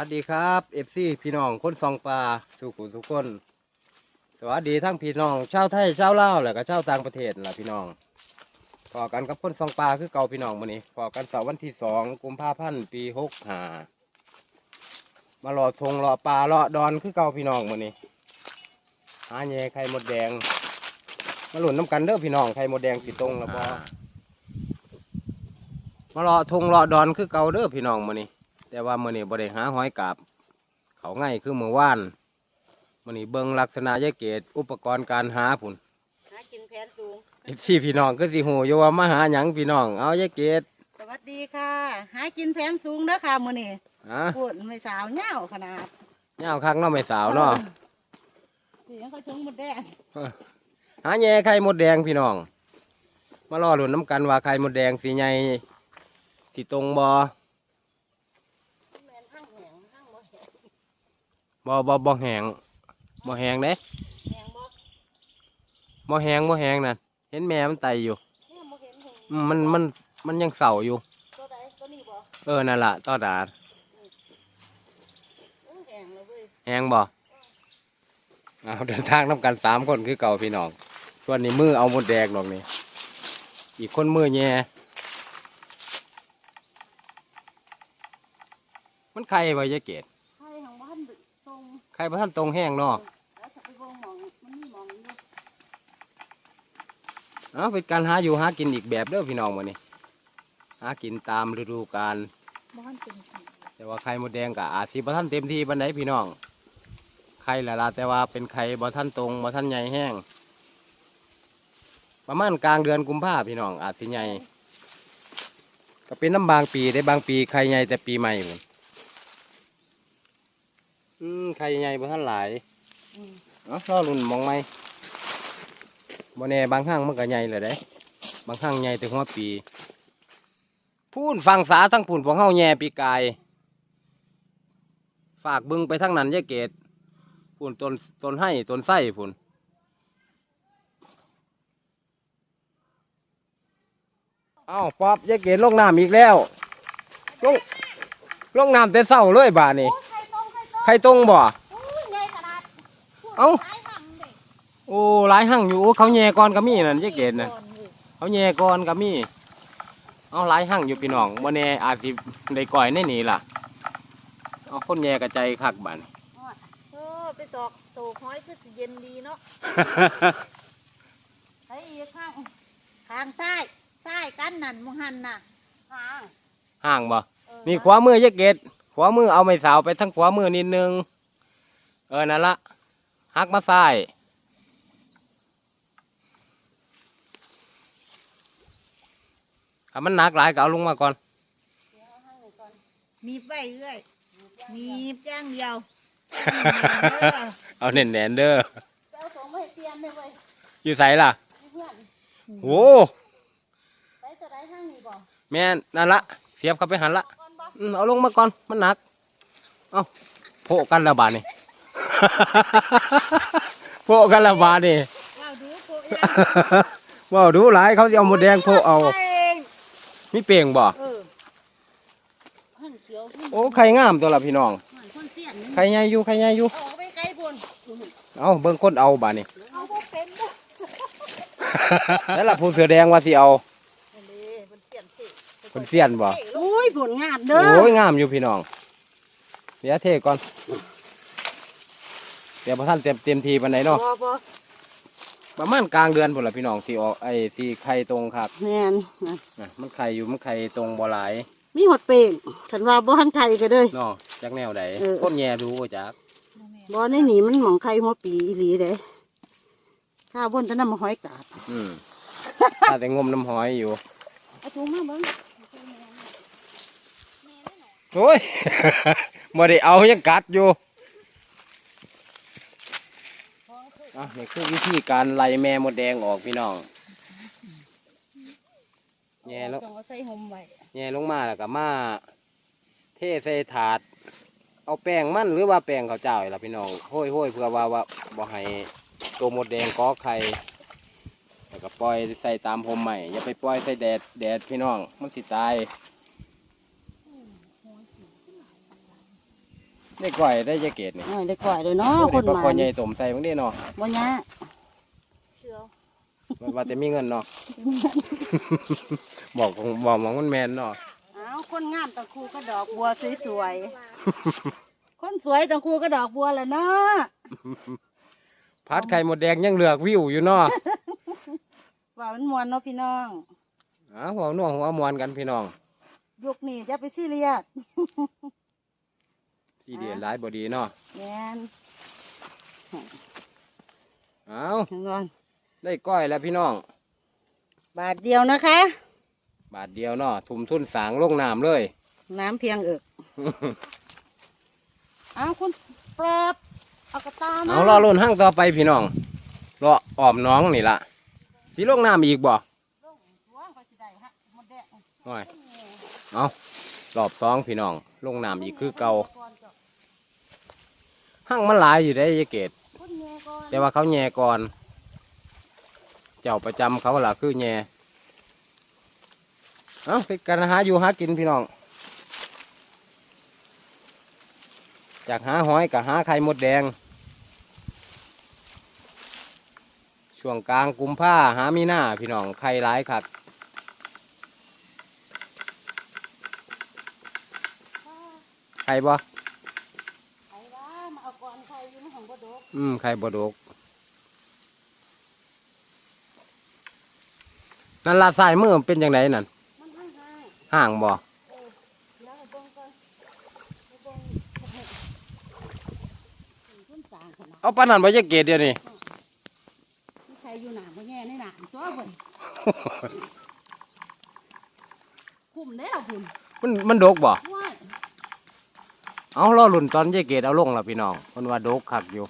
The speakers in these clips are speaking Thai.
สวัสดีครับเอฟซีพี่น้องคนซองปลาสุขุทุกคน สวัสดีทั้งพี่น้องชาวไทยชาวลาวและก็ชาวต่างประเทศล่ะพี่น้องพอกันกับคนซองปลาคือเก่าพี่น้องมื้อนี้พอกันเสาร์วันที่สองกุมภาพันธ์ปีหกห้ามารอทงรอปลารอดอนคือเก่าพี่น้องมื้อนี้หาแย่ไข่มดแดง มาหลุนน้ำกันเด้อพี่น้องไข่มดแดงสีตรงแล้วบ่มารอทงรอดอนคือเก่าเด้อพี่น้องมื้อนี้ แต่ว่ามื้อนี้บ่ได้หาหอยกาบ เขาง่ายคือมื้อวานมื้อนี้เบิ่งลักษณะยายเกตอุปกรณ์การหาพุ่นหากินแผนสูงอีพี่พี่น้องก็สิฮู้อยู่ว่ามาหาหยังพี่น้อง เอายายเกตสวัสดีค่ะ หากินแผนสูงเด้อค่ะมื้อนี้ฮะพูดไม่สาวเหย้าขนาดยาวคักเนาะไม่สาวเนาะเสียงเขาชงหมดแดงหาแย่ไข่มดแดงพี่น้อง มารอลุ้นน้ำกันว่าไข่มดแดงสีใหญ่สีตรงบ่แม่นทั้งแหงทั้งบ่แหง บ่บ่บ่แห้งบ่แห้งเด้แหงบ่บ่แห้งบ่แห้งนั่นเห็นแม่มันไตอยู่เนี่ยบ่เห็นหงอืมมันมันมันยังเศร้าอยู่ ตัวใดตัวนี้บ่เออนั่นล่ะต้อดาดโอ้แหงเลยเว้ยแห้งบ่เอาเดินทางน้ำกันสามคนคือเก่าพี่น้องส่วนนี้มือเอาหมดแดงดอกนี่อีกคนมือแย่มันไข่ไว้ยายเกด ใช่ของบ้านตร งไข่พระท่านตรงแห้งเนาะแล้วจะไปวงหมองมันมีหมองอยู่เอาเป็นการหาอยู่หากินอีกแบบเด้อพี่น้องมื้อนี้หากินตามฤดูกาลบ้านเป็นสีแต่ว่าไข่มดแดงกับอาจสิบ่ท่านเต็มที่ปานใดพี่น้องไข่ละละแต่ว่าเป็นไข่บ่ท่านตรงบ่ท่านใหญ่แห้ง ประมาณกลางเดือนกุมภาพี่น้องอาจสิใหญ่ก็เป็นน้ำบางปีได้บางปีไข่ใหญ่แต่ปีใหม่พุ่น อืมไข่ใหญ่บ่ท่านหลายอืมเอ้ารอรุ่นหมองไหมบ่แน่บางห้างมันก็ใหญ่เลยเด้ บางห้างใหญ่แต่หัวปี พูนฟังสาทั้งพูนของเฮาแย่ปีกาย ฝากบึงไปทั้งนั้นยายเกตพูนต้นต้นให้ต้นไส้พูนเอ้าป๊อบยายเกตลงน้ำอีกแล้ว ลงลงน้ำแต่เศร้าเลยบาดนี่โอ้ ไข่ต้มไข่ต้มใครตรงบ่โอ้ยใหญ่ขนาดเอ้าหลายหำเด็กโอ้หลายหั่งอยู่โอ้เขาแย่ก่อนก็มีนั่นยายเกตน่ะก่อว้ยเขาแย่ก่อนก็มีเอาหลายหั่งอยู่พี่น้องบ่แน่อาจสิได้ก่อยในนี่ล่ะเอาคนแย่กระใจคักบัดเออไปตอกโศกห้อยคือสิเย็นดีเนาะไอ้อีกข้างข้างซ้ายซ้ายกันนั่นมหันน่ะข้างห่างบ่เออนี่ขวามือยายเกตข วามือเอาไม้สาวไปทั้งขวามือนิดนึง เออนั่นละหักมาซ้ายถ้ามันหนักหลายก็เอาลงมาก่อน มีบไปเรื่อยมีบอย่างเดียวเอาแน่นๆเด้อเอาสองมาให้เปลี่ยนเลยเว้ยอยู่ใส่ล่ะเพื่อนโอ้ไปจะได้ทางนี้บ่แม่นนั่นละเสียบเข้าไปหันละก่อนบ่อืม เอาลงมาก่อน มันหนัก เอาโพะกันและบาดนี่โพะกันและบาดนี่ว้าวดูโคเอียว้าวดูหลายเขาจะเอาหมดแดงโพะเอาเองมีเปลียงบ่เออหั่นเขียวหั่นโอ้ไข่งามตัวละพี่น้องหั่นคนเตี้ยนนี่ไข่ใหญ่อยู่ไข่ใหญ่อยู่เอาไปไกลพุ่นเอาเบิ่งคนเอาบาดนี่เอาบ่เป็นบ่แล้วล่ะผู้เสือแดงว่าสิเอาอันนี้มันเตี้ยนสิคนเสียนบ่โอ้ย ผลงานเด้อโอ้ยงามอยู่พี่น้องเดี๋ยวเทก่อนเดี๋ยวพอท่านเต็มเต็มทีปานไหนเนาะบ่บ่ประมาณกลางเดือนพุ่นละพี่น้องสิออกไอ้สิไข่ตรงครับแม่นนะน่ะมันไข่อยู่มันไข่ตรงบ่หลายมีหดเป่งฉันว่าบ่ทันไข่ก็เด้อ เนาะจักแนวใดเออ คนแย่ดูบ่จักบ่ในนี่มันหมองไข่หัวปีอีหลีเด้ข้าวบนแตะนำมาหอยกาบอืมถ้าแต่งมน้ำหอยอยู่เอาถุงมาเบิ่ง โอ้ยบ่ได้เอายังกัดอยู่อะนี่คือวิธีการไล่แม่มดแดงออกพี่น้อง แย่แล้ว ต้องเอาใส่ห่มไว้แย่ลงมาแล้วก็มาเทใส่ถาด เอาแป้งมันหรือว่าแป้งข้าวเจ้านี่ล่ะพี่น้องโห้ยห้ยๆเพื่อว่าว่าบ่ให้ตัวมดแดงกอไข่แล้วก็ปล่อยใส่ตามพรมใหม่อย่าไปปล่อยใส่แดดแดดพี่น้องมันสิตาย ได้ก่อยได้ยาเกตนี่เออได้ก่อยเลยเนาะโอ้คนได้มาปลาคอใหญ่ต้มใส่บางทีเนาะบ่ยะมันว่าแต่มีเงินเนาะ บอกของบอกมองมันแมนเนาะอ้าวคนงามตะคูก็ดอกบัวสวยๆคนสวยตะคูก็ดอกบัวแหละเนาะพัดไข่หมดแดงยังเหลือกวิวอยู่เนาะ ว่ามันมวนเนาะพี่น้องอ้าวหัวหน่วงหัวมวนกันพี่น้อง ยุคนี้จะไปซีเรียส ที่เดียนหลายบดีเนาะแม่นอ้าวถึงก่อนได้ก้อยแล้วพี่น้อง บาทเดียวนะคะ บาทเดียวเนาะทุ่มทุนสางลงน้ำเลย น้ำเพียงเอิกอ้าวคุณปรับเอากระตามาเอารอรุ่นห้างต่อไปพี่น้องรออ้อมน้องนี่ละสีลงน้ำอีกบ่ลงหัวก็สิได้ฮะหมดแดงน้อยเอารอบสองพี่น้องลงน้ำอีกคือเก่า ห้างมันหลายอยู่ได้ยายเกตคนแย่ก่อนแต่ว่าเขาแย่ก่อน เจ้าประจำเขาล่ะคือแย่เอาไปกันหาอยู่หากินพี่น้อง จากหาหอยกับหาไข่มดแดง ช่วงกลางกุมผ้าหามีหน้าพี่น้องไข่หลายคัก ไข่บ่ ไอ้ว่ามาเอาก่อนใครอยู่ในห้อง บ่ดกอืมไข่บดกนั่นละสายมือมันเป็นยังไงนั่นมันห่างห่างห่างบ่ๆเออเดี๋ยวให้เบิ่งก่อนให้เบิ่งขึ้นสางขนาดเอาปานนั้นบ่จะเกตเดียวนี่มีใครอยู่หนามบ่แย่ในหนามตัวเบิ่นคุ้มแล้วคุณมันมันดกบ่ว้าย เอารอลุ่นตอนจะเกตเอาลงละพี่น้องมันว่าดกคักอยู่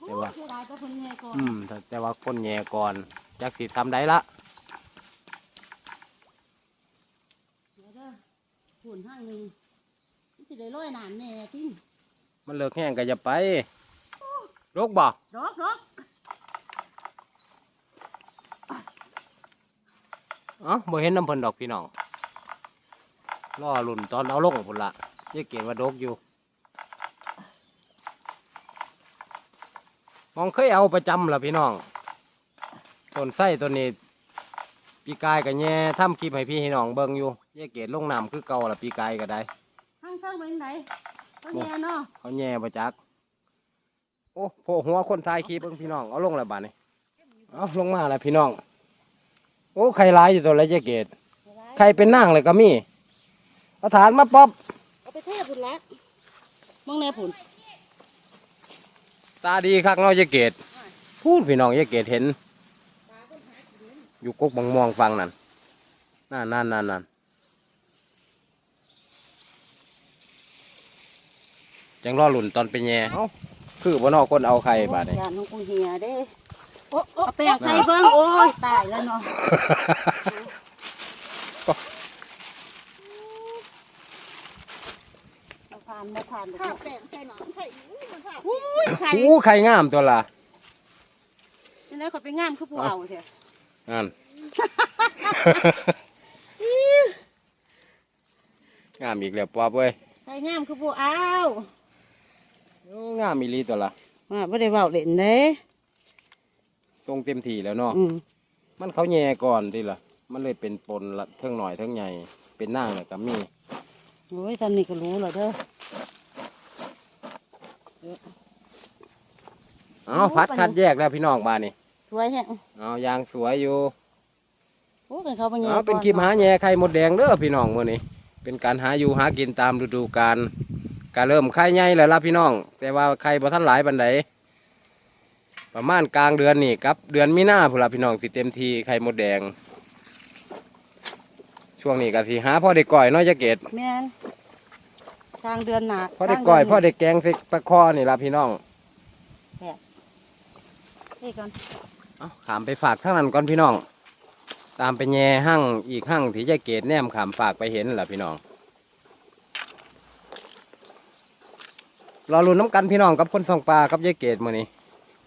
เดี๋ยวว่าเสียดายแต่คนแย่ก่อนอืมแต่แต่ว่าคนแย่ก่อนจักสิทำได้ละเดี๋ยวเด้อหุ่นห้างหนึ่งมันสิได้ร้อยหนามแน่จริงมันเลิกแห้งก็จะไปดกบ่ดอกดอกเอ้าบ่เห็นน้ำเพิ่นดอกพี่น้องรอลุ่นตอนเอาลงพุ่นละ จะเกตว่าดกอยู่ มองเคยเอาประจำละพี่น้องต้นไส้ตัวนี้ปีกายกับแง่ทำคลิปให้พี่ให้น้องเบิ่งอยู่แยกเกตลงน้ำคือเก่าละปีกายก็ได้ห้างข้างไปไหนก็แย่เนาะเขาแง่ประจักโอ้โผล่หัวคนทายคลิปเบิ่งพี่น้องเอาลงแล้วบาดนี้เอาลงมาแล้วพี่น้อง โอ้ไข่ร้ายอยู่ตัวไรแยกเกตไข่เป็นนางเลยก็มีเอาฐานมาป๊อบ เอาไปเทผุนละ มองแน่ผุนตาดีคักเนาะแยกเกตพูดพี่น้องแยกเกตเห็น อยู่กกบังม่วงฟังนั่นนั่นนั่นนั่นนั่นจังรอหลุนตอนเป็นแย่เอ้าคือบ่นอกคนเอาไข่บาดนี้ยานของกูเฮียเด้โอ้เอาแป้งใส่เบิ่งโอ้ยตายแล้วเนาะ เอาผ่านมาผ่านข้าแป้งใส่หนอนไข่อุ้ยไข่อู้ไข่งามตัวละนี่แล้วเขาไปงามคือผู้เอาเถอะนั่นงามอีกแล้วปอบเว้ยไข่งามคือผู้เอาโอ้งามอีหลีตัวละอ่าไม่ได้เว้าเล่นเด้ตรงเต็มที่แล้วเนาะอืมมันเขาแย่ก่อนดิล่ะ มันเลยเป็นปนละเทิงหน่อยเทิงใหญ่ เป็นนางเลยกับมีโอ้ยตอนนี้ก็รู้แล้วเด้อ เอาพัดคัดแยกแล้วพี่น้องบ้านนี่สวยแฮะเอายางสวยอยู่โอ้กันเขาไปแย่เอาเป็นก่อคลิปหาแย่ไข่มดแดงเด้อพี่น้องมื้อนี้ เป็นการหาอยู่หากินตามฤดูกาลการเริ่มไข่ใหญ่แล้วล่ะพี่น้อง แต่ว่าไข่บ่ทันหลายบันไดประมาณกลางเดือนนี่ครับ เดือนมีนาพุ่นล่ะพี่น้องสิเต็มทีไข่มดแดง ช่วงนี้ก็สิหาพ่อได้ก่อยเน้อยจะเกตแม่นทางเดือนหนาพ่อได้ก่อยพ่อได้แกงใส่ปลาคอนี่ล่ะพี่น้อง เฮ้ยก่อนเอาขามไปฝากข้างนั้นก่อนพี่น้อง ตามไปแย่หั่งอีกหั่งที่จะเกตแนมขามฝากไปเห็นล่ะพี่น้อง รอรุนน้ำกันพี่น้องกับคนส่องปลากับยายเกตมือนี้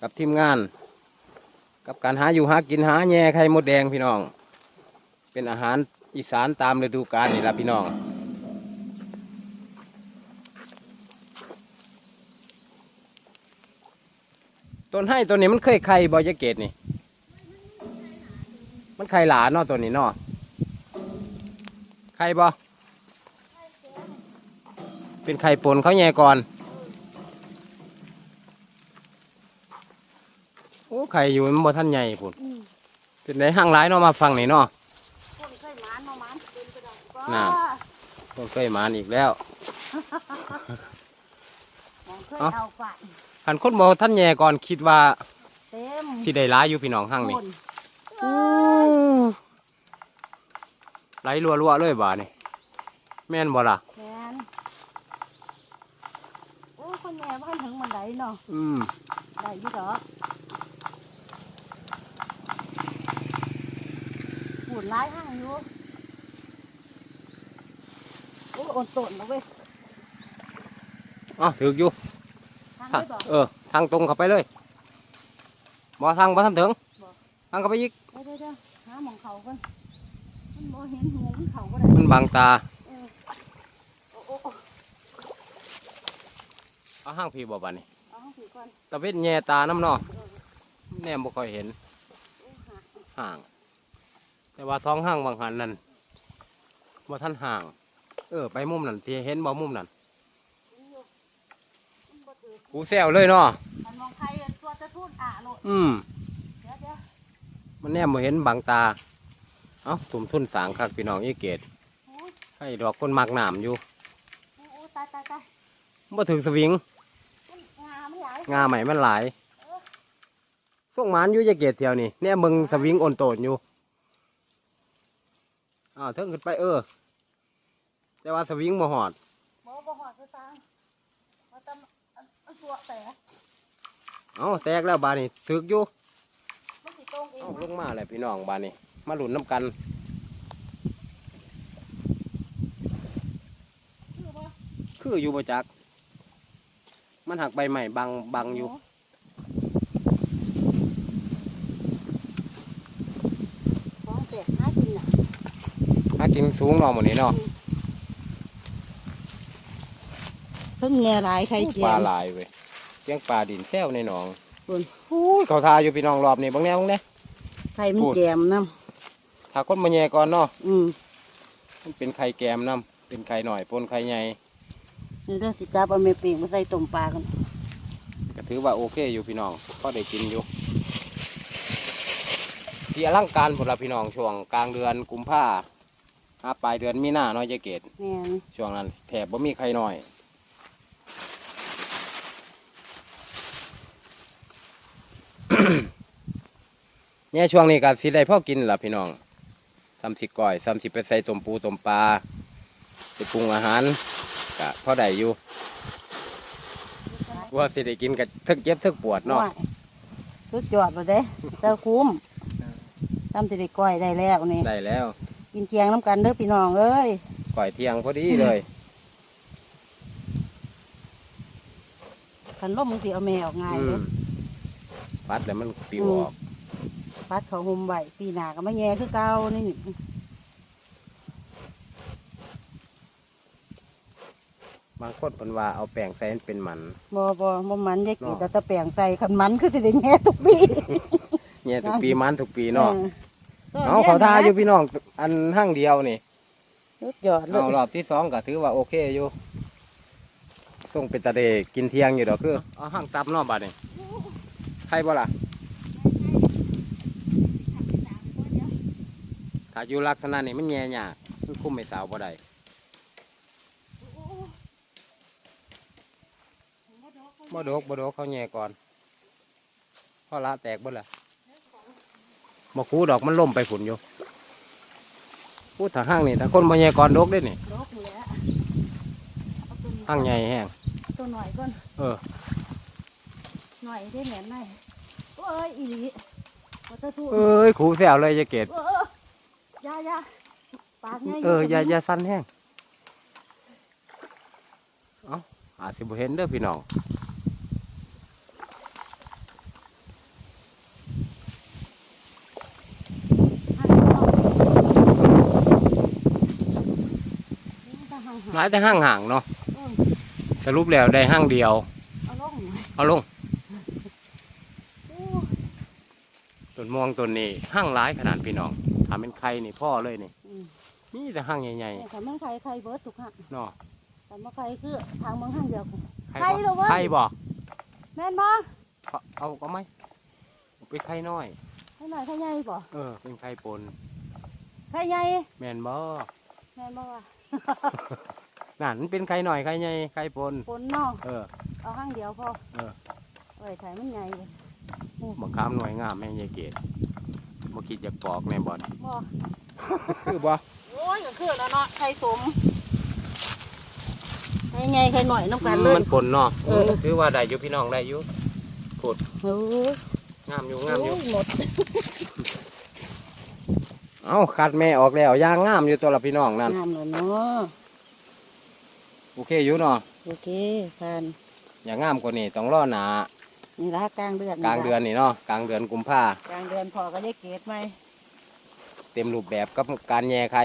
กับทีมงาน กับการหาอยู่หากินหาแย่ไข่มดแดงพี่น้อง เป็นอาหารอีสานตามฤดูกาลนี่ละพี่น้อง ต้นให้ตัวนี้มันเคยไข่บอยะเกตนี่ มันไข่หลาเนาะตัวนี้เนาะไข่บอเป็นไข่ปนเขาแย่ก่อน โอ้ไข่อยู่มันบ่ท่านใหญ่พุ่นอืมเป็นไดห้างร้ายเนาะมาฟังนี่เนาะคนเคยหมานมาหมานเป็นกระดองก็น่ะต้นเคยหมานอีกแล้วของเคยเอ้าเอาไปหันคนบ่ท่านแย่ก่อนคิดว่าเต็มสิได้ร้ายอยู่พี่น้องห้างนี่คนไหลรัวๆเลยบ่านี่แม่นบ่ล่ะแมนโอ้คนแม่บ้านถึงมันไดเนาะอืมได้อยี่ดอกปูดร้ายห้างอยู่โอ้โอนตนแล้วเว้ย อ๋อถืออยู่ ทางทางได้บอกเออ ทางตรงเข้าไปเลยบ่ทางบ่ทันถึงบ่ทางเข้าไปอีกเดี๋ยวเดี๋ยวเดี๋ยวหาหมองเขาก่อนมันบ่เห็นหัวมันเขาก็ได้มันบังตาเออโอ้โอ้โอ้เอาห้างพี่บ่บัดนี่เอาห้องผีก่อนตะเวนแย่ตาน้ำเนาะเออแนมบ่ค่อยเห็นโอ้หาห่าง แต่ว่าสองห้างบางหันนั่นบ่ทันห่าง เออ ไปมุมนั่นที่เห็นบ่มุมนั่นมันอยู่มันบ่ถือ กูแซวเลยเนาะมันมองใครตัวจะทูดอะโลดอืม เดี๋ยวเดี๋ยวมันแนมบ่เห็นบังตา เอ้าถุมทุนสางคักพี่น้องอีเกตโอ้ยให้ดอกคนมักน้ำอยู่โอ้โอ้ตายตายตายบ่ถึงสวิงมันงามันหลายงาใหม่มันหลายส่งหมานอยู่จะเกตเที่ยวนี่เนี่ยมึงสวิงโอนโตนอยู่อ้าวเทิงขึ้นไปเออ แต่ว่าสวิงบ่หอดบ่บ่หอดคือตังมาตำอันอัน ตัวแต่เอ้าแตกแล้วบานนี่ถึกอยู่มันสิตรงเองเอ้าลงมาเลยพี่น้องบานนี่มาหลุนน้ำกันคือบ่คืออยู่บ่จัก มันหักใบใหม่บังบังอยู่ของแตกหากินน่ะหากินสูงเนาะหมดนี้เนาะเพิ่งแง่หลายไข่เจีปยลาวหลายเว้ยเลี้ยงปลาดินแซวในหนองคุณอู้ยเขาทาอยู่พี่น้องรอบนี้บางแนวบางแนวไข่มันพูดแกมน้ถ้าคนมาแย่ก่อนเนาะำอืมมันเป็นไข่แกมน้ำเป็นไข่หน่อยปนไข่ใหญ่นี่เรื่องสิจับเอาเมปีกมาใส่ต้มปลากันก็ถือว่าโอเคอยู่พี่น้องก็ได้กินอยู่ที่อลังการผลละพี่น้องช่วงกลางเดือนกุมภาหาปลายเดือนมีนาเน้อยจะเกต แม่นช่วงนั้นแถบบ่มีไข่น้อย เนี่ยช่วงนี้ก็สิได้พ่อกินล่ะพี่น้องซ้ำสิก้อยซ้ำสิไปใส่ต้มปูต้มปลาไปปรุงอาหารก็พอได้อยู่ว่าสิได้กินกับทึกเจ็บทึกปวดเนาะว่สุดยอดเลยเด้เจ้าคุ้มทำสิได้ก้อยได้แล้วนี่ได้แล้ว กินเทียงน้ำกันเด้อพี่น้องเอ้ยก่อยเที่ยงพอดีเลยขันล่มมึงสิเอาแม่ออกง่ายอืเลมย ปัดแล้วมันปิวอืมออกพัดเขาหุมไว้ปีหน้าก็มาแย่คือเก่านี่บางคนเพิ่นว่าเอาแป้งใส่ให้เป็นหมันบ่บ่บ่มันยายกีเนาะแต่ตะแปลงใส่ขันมันคือสิได้แย่ทุกปีเนี่ยทุกปีมันทุกปีเนาะออเอาเขาทาอยู่พี่น้องอันห้างเดียวนี่สุดยอดเลเอายรอบที่สองก็ถือว่าโอเคอยู่ส่งเป็นตะเดกินเที่ยงอยู่ดอกคือเอาห้างตับเนอกบัดนี่ ใครบ่ล่ะถ้าอยู่ลักษณะนี้มันแย่ยากมันคุมไม่สาวบ่ได้บ่ดกบ่ดกเขาแย่ก่อนพอละแตกเบ่ล่ะบ่คูดอกมันล่มไปฝุ่นอยู่พูดถ้าห้างนี่ถ้าคนบ่แย่ก่อนดกได้นี่ดอกนี่แหละเอาตัวนี้ห้างใหญ่แห้งตัวหน่อยก่อนเออ หน่อยได้แหนหน่อยโอ้ยอีหลีวัตถุเอ้ยขูแซวเลยจะเกตเออเออยายาปากไงเอออย่าอย่าสั้นแห้งเอาอาจสิบ่เห็นเด้อพี่น้องหลายแต่ห้างห่างๆเนาะสรุปแล้วได้ห้างเดียว เอาลงเอาลง ม่วงต้นนี้หั่งหลายขนาดพี่น้องทำเป็นไข่นี่พ่อเลยนี่อืมมีแต่หั่งใหญ่แต่ถ้ามันไข่ไข่เบิร์ดทุกหักๆเนาะแต่มาไข่คือทางเมืองทางเดียวกันไข่ไข่เหรอวะ ไข่บ่แม่นบ่เอาเอาก็ไหมเอาไปไข่น้อยไข่หน่อยไข่ใหญ่บ่เออ เป็นไข่ปนไข่ใหญ่แม่นบ่แม่นบ่วะนั่นมันเป็นไข่หน่อยไข่ใหญ่ไข่ปนฝนเนาะเออ เอาข้างเดียวพอเออ ไว้ไข่มันใหญ่เลย บังคับหน่วยงามแม่ยายเกดบ่คิดจะปอกแม่บ่อนบ่คือบ่โอ้ยก็คือแล้วเนาะไข่สมไข่ใหญ่ไข่หน่อยน้ำกันเลยมันปนเนาะเออถือว่าได้อยู่พี่น้องได้อยู่โอ้ยงามอยู่งามอยู่หมดเอ้าคัดแม่ออกแล้วย่างงามอยู่ตัวละพี่น้องนั่นงามแล้วเนาะโอเคอยู่เนาะโอเคผ่านอย่างงามกว่านี้ต้องรอหนา นี่ละกลางเดือนกลางเดือนนี่เนาะกลางเดือนกุมภากลางเดือนพอก็ได้เกตไหมเต็มรูปแบบกับการแย่ไข่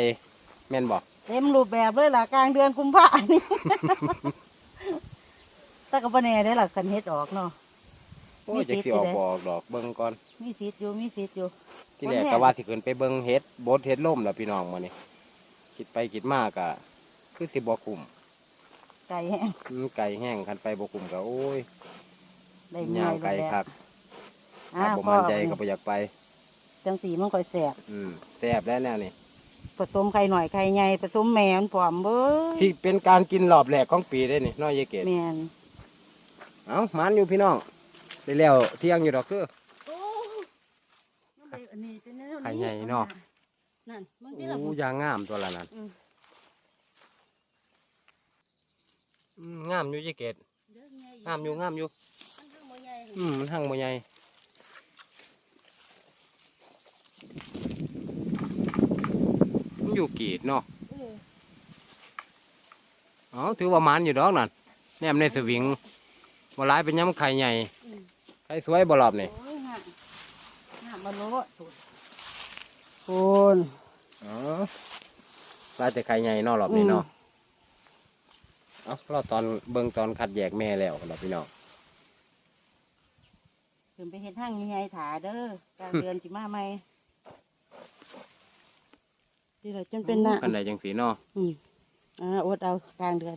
แม่นบ่เต็มรูปแบบเลยล่ะกลางเดือนกุมภาพันธ์นี่แต่ก็บ่แน่ได้อล่ะคันเฮ็ดออกเนาะโอ้ยมีจะสิทธิ์สิออกอยู่เด้บออกดอกเบิ่งก่อนมีสิทธิ์อยู่มีสิทธิ์อยู่ ที่แรกคนแรกก็ว่าสิขึ้นไปเบิ่งเฮ็ดบดเฮ็ดล่มแล้วพี่น้องมื้อนี้คิดไปคิดมากก็คือสิบ่คุ้มไก่แห้งอืมไก่แห้งคันไปบ่คุ้มก็โอ้ย ได้ย่าง่างยไก่เลยคักอ่าถ้าบ่พ่อมั่นใจก็บ่อยากไป จังสีมันก่อยแสบอืมแซ่บแล้วแนวนี้ผสมไข่หน่อยไข่ใหญ่ผสมแม่มันพร้อมเบ้ยที่เป็นการกินรอบแรกของปีได้นี่น้อยยายเกดแม่นเอ้ามันอยู่พี่น้องได้แล้วเที่ยงอยู่ดอกคือ โอ้น้ำเด็กอันนี้เป็นแนวไข่ใหญ่เนาะ นั่นมึงโอที่ละ้ยางงามตัวละนั้นอืมอืมงามอยู่ยายเกดเด้อใหญ่งามอยู่งามอยู่มันคื อบ่ใหญ่อืมมันหั่งบ่ใหญ่มันอยู่กีดเนาะเออเอ๋อถือว่ามันอยู่ดอกนั่นแนมในสวิงบ่หลายเป็นย้ำไข่ใหญ่อืมไข่สวยบ่รอบนี่โอ้ยงามงามมาโลดคุณอ๋อหลายแต่ไข่ใหญ่เนาะรอบนี้เนาะเอ้าเราตอนเบิ่งตอนคัดแยกแม่แล้วกันเนาะพี่น้อง ขึ้นไปเห็นห้างใหญ่ๆถาเด้อกลางเดือนสิมาใหม่ที่เราจนเป็นหน้าคันใดจังสีเนาะอืมอ่าอดเอากลางเดือน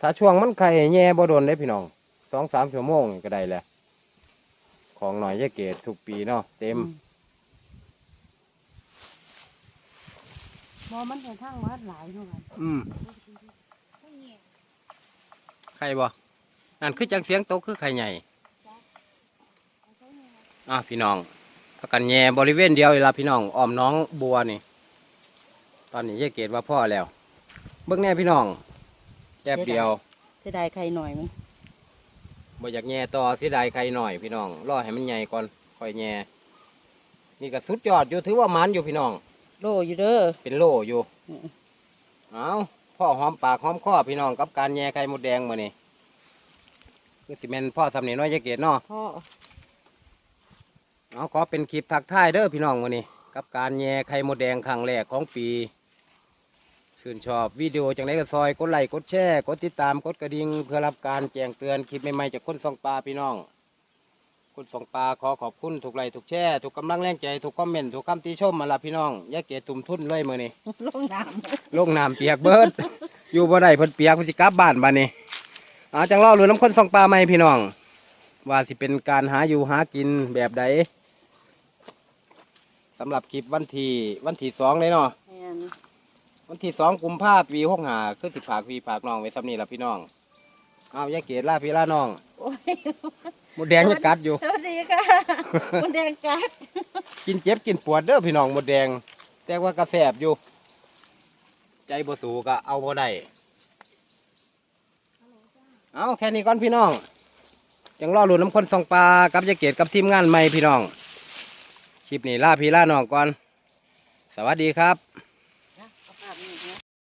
ถ้าช่วงมันไข่แย่บ่โดนได้พี่น้องสองสามชั่วโมงนี่ก็ได้แหละ ของหน่อยยะเกตทุกปีเนาะเต็มอืมอมันเห็นทางวัดหลายเท่ากันอืมไข่บ่นั่นคือจังเสียงโตคือไข่ใหญ่ อะพี่น้องพักกันแย่บริเวณเดียวเวลาพี่น้องอ้อมน้องบัวนี่ ตอนนี้ยายเกตว่าพ่อแล้ว เบิ่งแน่พี่น้องแป๊บเดียวเสียดายใครหน่อยมั้งบ่อยากแย่ต่อเสียดายไข่หน่อยพี่น้องรอให้มันใหญ่ก่อนค่อยแย่นี่ก็สุดยอดอยู่ถือว่ามันอยู่พี่น้อง โลอยู่เด้อเป็นโลอยู่อืมเอาพ่อหอมปากหอมคอพี่น้องกับการแย่ไข่มดแดงมานี่คือสิเมนพ่อสำเนียน้อยยายเกตเนาะพ่อ เอาขอเป็นคลิปทักทายเด้อพี่น้องมานี่กับการแย่ไข่มดแดงครั้งแรกของปี ชื่นชอบวิดีโอจังไดก็ซอยกดไลค์กดแชร์กดติดตามกดกระดิ่งเพื่อรับการแจ้งเตือนคลิปใหม่ๆจากคนสองปลาพี่น้องคนสองปลาขอขอบคุณทุกไลค์ทุกแชร์ทุกกำลังแรงใจทุกคอมเมนต์ทุกคำติชมมาละพี่น้องอยาเกตตุ่มทุนเลยมือนี่ลงน้ลงน้ำเปียกเบิดอยู่บ่ได้เพิ่นเปียกเพิ่นสิกลับบ้านบัดนี้อาจังรอหรือน้ำคนสองปลาใหม่พี่น้องว่าสิเป็นการหาอยู่หากินแบบใด สำหรับคลิปวันที่วันที่สองเลยเนาะำแม่นวันที่สองกุมภาพันธ์ปีหกหาคือสิผากพี่ผากน้องไว้ซ้ำนี่ละพี่น้องเอายายเกดล่าพี่ล่าน้องโอ้ยหมดแดงจะกัดอยู่ สวัสดีค่ะคุณแดงกัดกินเจ็บกินปวดเด้อพี่น้องหมดแดง แต่ว่ากระแสบอยู่ ใจบ่สูก็เอาบ่ได้เอาแค่นี้ก่อนพี่น้องยังรอหลุนน้ำคนส่องปลากับยายเกดกับทีมงานใหม่พี่น้อง คลิปนี้ล่าพี่ล่าน้องก่อน สวัสดีครับ